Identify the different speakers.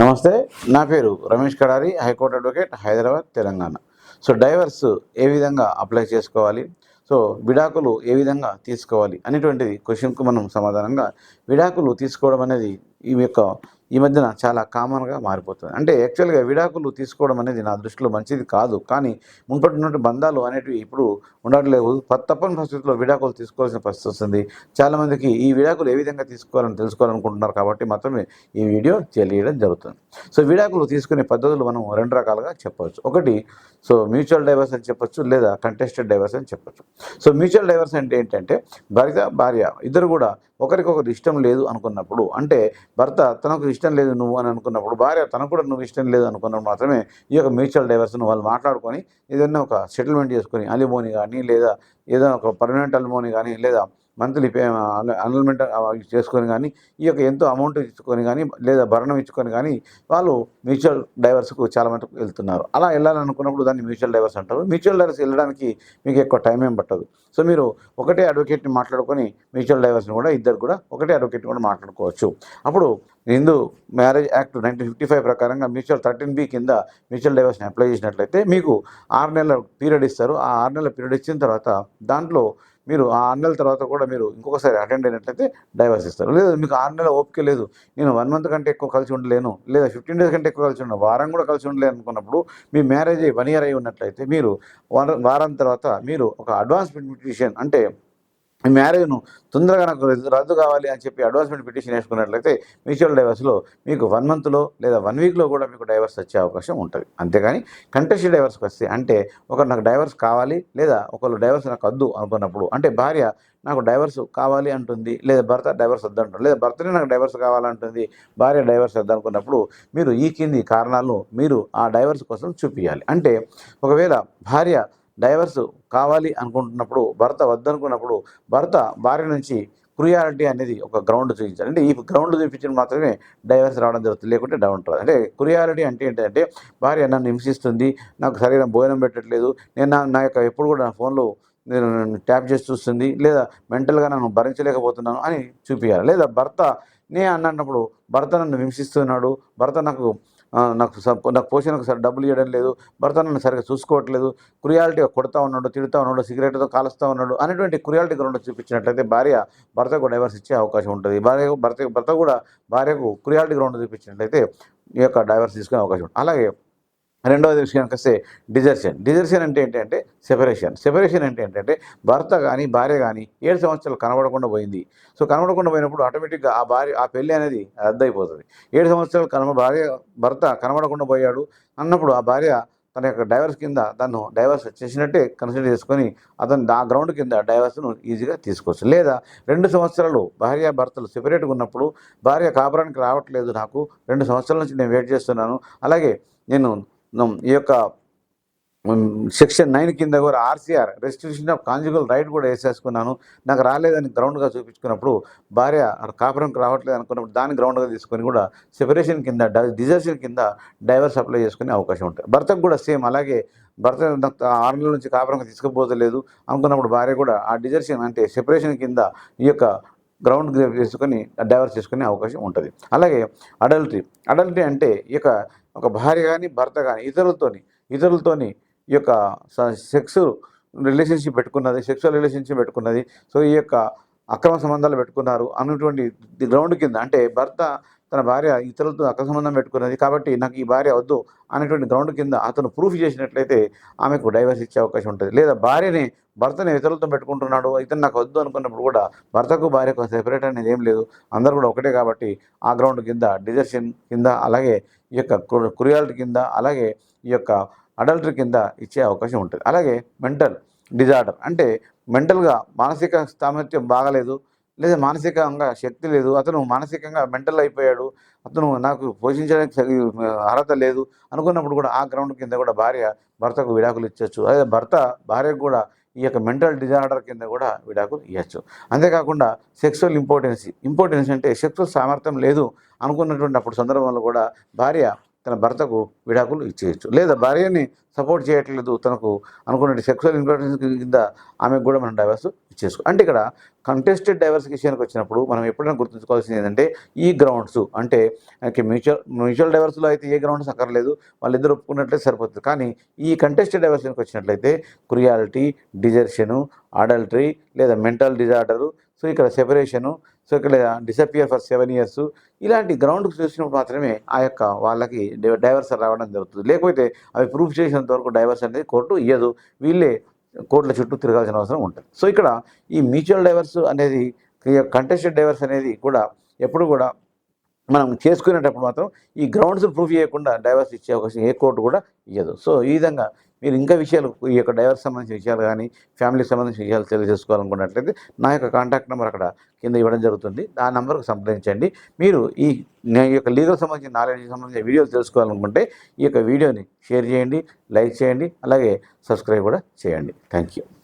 Speaker 1: నమస్తే నా పేరు Ramesh Kadari high court advocate Hyderabad Telangana. So divorce ఏ విధంగా అప్లై చేసుకోవాలి? సో విడాకులు ఏ విధంగా తీసుకోవాలి? అనేటువంటిది క్వశ్చన్కు మనం సమాధానంగా విడాకులు తీసుకోవడం అనేది ఈ యొక్క ఈ మధ్యన చాలా కామన్గా మారిపోతుంది. అంటే యాక్చువల్గా విడాకులు తీసుకోవడం అనేది నా దృష్టిలో మంచిది కాదు. కానీ మునుపటి ఉన్నటువంటి బంధాలు అనేటివి ఇప్పుడు ఉండట్లేవు. తప్పని పరిస్థితుల్లో విడాకులు తీసుకోవాల్సిన పరిస్థితి వస్తుంది. చాలామందికి ఈ విడాకులు ఏ విధంగా తీసుకోవాలని తెలుసుకోవాలనుకుంటున్నారు కాబట్టి మాత్రమే ఈ వీడియో తెలియడం జరుగుతుంది. సో విడాకులు తీసుకునే పద్ధతులు మనం రెండు రకాలుగా చెప్పవచ్చు. ఒకటి సో మ్యూచువల్ డైవర్స్ అని చెప్పొచ్చు లేదా కంటెస్టెడ్ డైవర్స్ అని చెప్పొచ్చు. సో మ్యూచువల్ డైవర్స్ అంటే ఏంటంటే భర్త భార్య ఇద్దరు కూడా ఒకరికొకరు ఇష్టం లేదు అనుకున్నప్పుడు అంటే భర్త తనకు ఇష్టం లేదు నువ్వు అని అనుకున్నప్పుడు భార్య తనకు కూడా నువ్వు ఇష్టం లేదు అనుకున్నప్పుడు మాత్రమే ఈ యొక్క మ్యూచువల్ డైవర్స్ను వాళ్ళు మాట్లాడుకొని ఏదైనా ఒక సెటిల్మెంట్ చేసుకొని అలిమోని కానీ లేదా ఏదైనా ఒక పర్మనెంట్ అలిమోని కానీ లేదా మంత్లీ పే అనల్మెంట్ చేసుకొని కానీ ఈ యొక్క ఎంతో అమౌంట్ ఇచ్చుకొని కానీ లేదా భరణం ఇచ్చుకొని కానీ వాళ్ళు మ్యూచువల్ డైవర్స్కు చాలా మటుకు వెళ్తున్నారు. అలా వెళ్ళాలనుకున్నప్పుడు దాన్ని మ్యూచువల్ డైవర్స్ అంటారు. మ్యూచువల్ డైవర్స్ వెళ్ళడానికి మీకు ఎక్కువ టైం ఏం పట్టదు. సో మీరు ఒకటే అడ్వకేట్ని మాట్లాడుకొని మ్యూచువల్ డైవర్స్ని కూడా ఇద్దరు కూడా ఒకటే అడ్వకేట్ని కూడా మాట్లాడుకోవచ్చు. అప్పుడు Hindu marriage act nineteen fifty five ప్రకారంగా మ్యూచువల్ థర్టీన్ బి కింద మ్యూచువల్ డైవర్స్ని అప్లై చేసినట్లయితే మీకు ఆరు నెలల పీరియడ్ ఇస్తారు. ఆ ఆరు నెలల పీరియడ్ ఇచ్చిన తర్వాత దాంట్లో మీరు ఆ ఆరు నెలల తర్వాత కూడా మీరు ఇంకొకసారి అటెండ్ అయినట్లయితే డైవర్స్ ఇస్తారు. లేదా మీకు ఆరు నెలల ఓపిక లేదు. నేను వన్ మంత్ కంటే ఎక్కువ కలిసి ఉండలేను. లేదా ఫిఫ్టీన్ డేస్ కంటే ఎక్కువ కలిసి ఉండను. వారం కూడా కలిసి ఉండలేను అనుకున్నప్పుడు మీ మ్యారేజ్ వన్ ఇయర్ అయి ఉన్నట్లయితే మీరు వారం వారం తర్వాత మీరు ఒక అడ్వాన్స్ పిటిషన్ అంటే ఈ మ్యారేజ్ను తొందరగా నాకు రద్దు- కావాలి అని చెప్పి అడ్వాన్స్మెంట్ పిటిషన్ వేసుకున్నట్లయితే మ్యూచువల్ డైవర్స్లో మీకు వన్ మంత్లో లేదా వన్ వీక్లో కూడా మీకు డైవర్స్ వచ్చే అవకాశం ఉంటుంది. అంతేగాని కంటెస్టెడ్ డైవర్స్కి వస్తే అంటే ఒకరు నాకు డైవర్స్ కావాలి లేదా ఒకళ్ళు డైవర్స్ నాకు వద్దు అనుకున్నప్పుడు అంటే భార్య నాకు డైవర్స్ కావాలి అంటుంది లేదా భర్త డైవర్స్ వద్దంటుంది లేదా భర్తనే నాకు డైవర్స్ కావాలంటుంది భార్య డైవర్స్ వద్దు అనుకున్నప్పుడు మీరు ఈ కింది కారణాలను మీరు ఆ డైవర్స్ కోసం చూపించాలి అంటే ఒకవేళ భార్య డైవర్స్ కావాలి అనుకుంటున్నప్పుడు భర్త వద్దనుకున్నప్పుడు భర్త భార్య నుంచి క్రుయాలిటీ అనేది ఒక గ్రౌండ్ చూపించాలి. అంటే ఈ గ్రౌండ్ చూపించిన మాత్రమే డైవర్స్ రావడం జరుగుతుంది లేకుంటే డౌన్ రాదు. అంటే క్రుయాలిటీ అంటే ఏంటంటే భార్య నన్ను హింసిస్తుంది నాకు సరైన భోజనం పెట్టట్లేదు నేను నా నా యొక్క ఎప్పుడు కూడా నా ఫోన్లో నేను నన్ను ట్యాప్ చేసి చూస్తుంది లేదా మెంటల్గా నన్ను భరించలేకపోతున్నాను అని చూపించాలి లేదా భర్త నే అన్నప్పుడు భర్త నన్ను హింసిస్తున్నాడు భర్త నాకు నాకు నాకు పోషణకు సరి డబ్బులు ఇవ్వడం లేదు. భర్త నన్ను సరిగ్గా చూసుకోవట్లేదు. క్రియాలిటీగా కొడతా ఉన్నాడు తిడుతూ ఉన్నాడు సిగరెట్తో కాలుస్తూ ఉన్నాడు అనేటువంటి క్రియాలిటీ గ్రౌండ్ చూపించినట్లయితే భార్య భర్తకు డైవర్స్ ఇచ్చే అవకాశం ఉంటుంది. భార్య భర్త భర్త కూడా భార్యకు క్రియాలిటీ గ్రౌండ్ చూపించినట్లయితే ఈ యొక్క డైవర్స్ తీసుకునే అవకాశం ఉంటుంది. అలాగే రెండవది విషయానికి వస్తే డిజర్షన్. డిజర్షన్ అంటే ఏంటంటే సెపరేషన్. సెపరేషన్ అంటే ఏంటంటే భర్త కానీ భార్య కానీ ఏడు సంవత్సరాలు కనబడకుండా పోయింది. సో కనబడకుండా పోయినప్పుడు ఆటోమేటిక్గా ఆ భార్య ఆ పెళ్ళి అనేది రద్దయిపోతుంది. ఏడు సంవత్సరాలు కనబ భార్య భర్త కనబడకుండా పోయాడు అన్నప్పుడు ఆ భార్య తన యొక్క డైవర్స్ కింద తను డైవర్స్ చేసినట్టే కన్సిడర్ చేసుకొని అతను ఆ గ్రౌండ్ కింద డైవర్స్ను ఈజీగా తీసుకోవచ్చు. లేదా రెండు సంవత్సరాలు భార్య భర్తలు సెపరేట్గా ఉన్నప్పుడు భార్య కాపురానికి రావట్లేదు నాకు రెండు సంవత్సరాల నుంచి నేను వెయిట్ చేస్తున్నాను. అలాగే నేను ఈ యొక్క సెక్షన్ నైన్ కింద కూడా RCR restriction of conjugal right కూడా వేసేసుకున్నాను. నాకు రాలేదని గ్రౌండ్గా చూపించుకున్నప్పుడు భార్య కాపురంకి రావట్లేదు అనుకున్నప్పుడు దాన్ని గ్రౌండ్గా తీసుకొని కూడా సెపరేషన్ కింద డిజర్షన్ కింద డైవర్స్ అప్లై చేసుకునే అవకాశం ఉంటుంది. భర్తకు కూడా సేమ్ అలాగే భర్త ఆరు నెలల నుంచి కాపురంకి తీసుకుపోతలేదు అనుకున్నప్పుడు భార్య కూడా ఆ డిజర్షన్ అంటే సెపరేషన్ కింద ఈ యొక్క గ్రౌండ్ చేసుకొని డైవర్స్ చేసుకునే అవకాశం ఉంటుంది. అలాగే అడల్టరీ అడల్టరీ అంటే ఈ యొక్క ఒక భార్య కానీ భర్త కానీ ఇతరులతోని ఇతరులతోని ఈ యొక్క సెక్స్ రిలేషన్షిప్ పెట్టుకున్నది సెక్సువల్ రిలేషన్షిప్ పెట్టుకున్నది. సో ఈ యొక్క అక్రమ సంబంధాలు పెట్టుకున్నారు అన్నటువంటి గ్రౌండ్ కింద అంటే భర్త తన భార్య ఇతరులతో అక్రమ సంబంధం పెట్టుకున్నది. కాబట్టి నాకు ఈ భార్య వద్దు అనేటువంటి గ్రౌండ్ కింద అతను ప్రూఫ్ చేసినట్లయితే ఆమెకు డైవర్స్ ఇచ్చే అవకాశం ఉంటుంది. లేదా భార్యని భర్తని ఇతరులతో పెట్టుకుంటున్నాడు ఇతను నాకు వద్దు అనుకున్నప్పుడు కూడా భర్తకు భార్యకు సెపరేట్ అనేది ఏం లేదు. అందరూ కూడా ఒకటే కాబట్టి ఆ గ్రౌండ్ కింద డిజర్షన్ కింద అలాగే ఈ యొక్క కురియాలిటీ కింద అలాగే ఈ యొక్క అడల్టరీ కింద ఇచ్చే అవకాశం ఉంటుంది. అలాగే మెంటల్ డిజార్డర్ అంటే మెంటల్గా మానసిక సామర్థ్యం బాగలేదు. లేదా మానసికంగా శక్తి లేదు. అతను మానసికంగా మెంటల్ అయిపోయాడు. అతను నాకు పోషించడానికి అర్హత లేదు అనుకున్నప్పుడు కూడా ఆ గ్రౌండ్ కింద కూడా భార్య భర్తకు విడాకులు ఇచ్చవచ్చు అదే భర్త భార్యకు కూడా ఈ యొక్క మెంటల్ డిజార్డర్ కింద కూడా విడాకులు ఇవ్వచ్చు అంతేకాకుండా సెక్సువల్ ఇంపార్టెన్సీ ఇంపార్టెన్స్ అంటే సెక్సువల్ సామర్థ్యం లేదు అనుకున్నటువంటి అప్పుడు సందర్భంలో కూడా భార్య తన భర్తకు విడాకులు ఇచ్చేయచ్చు. లేదా భార్యని సపోర్ట్ చేయట్లేదు తనకు అనుకున్న సెక్సువల్ ఇంపార్టెన్స్ కింద ఆమెకు కూడా మనం డైవర్స్ ఇచ్చేసుకో. అంటే ఇక్కడ కంటెస్టెడ్ డైవర్స్ విషయానికి వచ్చినప్పుడు మనం ఎప్పుడైనా గుర్తుంచుకోవాల్సింది ఏంటంటే ఈ గ్రౌండ్స్ అంటే మ్యూచువల్ మ్యూచువల్ డైవర్స్లో అయితే ఏ గ్రౌండ్స్ అక్కర్లేదు. వాళ్ళిద్దరు ఒప్పుకున్నట్లయితే సరిపోతుంది. కానీ ఈ కంటెస్టెడ్ డైవర్స్కి వచ్చినట్లయితే క్రియాలిటీ డిజర్షను అడల్టరీ లేదా మెంటల్ డిజార్డరు సో ఇక్కడ సెపరేషను సో ఇక్కడ డిసపియర్ ఫర్ సెవెన్ ఇయర్స్ ఇలాంటి గ్రౌండ్కి చూసినప్పుడు మాత్రమే ఆ యొక్క వాళ్ళకి డైవర్స్ రావడం జరుగుతుంది. లేకపోతే అవి ప్రూఫ్ చేసినంత వరకు డైవర్స్ అనేది కోర్టు ఇయ్యదు. వీళ్ళే కోర్టుల చుట్టూ తిరగాల్సిన అవసరం ఉంటుంది. సో ఇక్కడ ఈ మ్యూచువల్ డైవర్స్ అనేది కంటెస్టెడ్ డైవర్స్ అనేది కూడా ఎప్పుడు కూడా మనం చేసుకునేటప్పుడు మాత్రం ఈ గ్రౌండ్స్ ప్రూఫ్ చేయకుండా డైవర్స్ ఇచ్చే అవకాశం ఏ కోర్టు కూడా ఇవ్వదు సో ఈ విధంగా మీరు ఇంకా విషయాలు ఈ యొక్క డైవర్స్ సంబంధించిన విషయాలు కానీ ఫ్యామిలీకి సంబంధించిన విషయాలు తెలియజేసుకోవాలనుకున్నట్లయితే నా యొక్క కాంటాక్ట్ నెంబర్ అక్కడ కింద ఇవ్వడం జరుగుతుంది. ఆ నెంబర్కు సంప్రదించండి. మీరు ఈ నా యొక్క లీగల్ సంబంధించిన నాలెడ్జ్కి సంబంధించిన వీడియోలు తెలుసుకోవాలనుకుంటే ఈ యొక్క వీడియోని షేర్ చేయండి లైక్ చేయండి అలాగే సబ్స్క్రైబ్ కూడా చేయండి. Thank you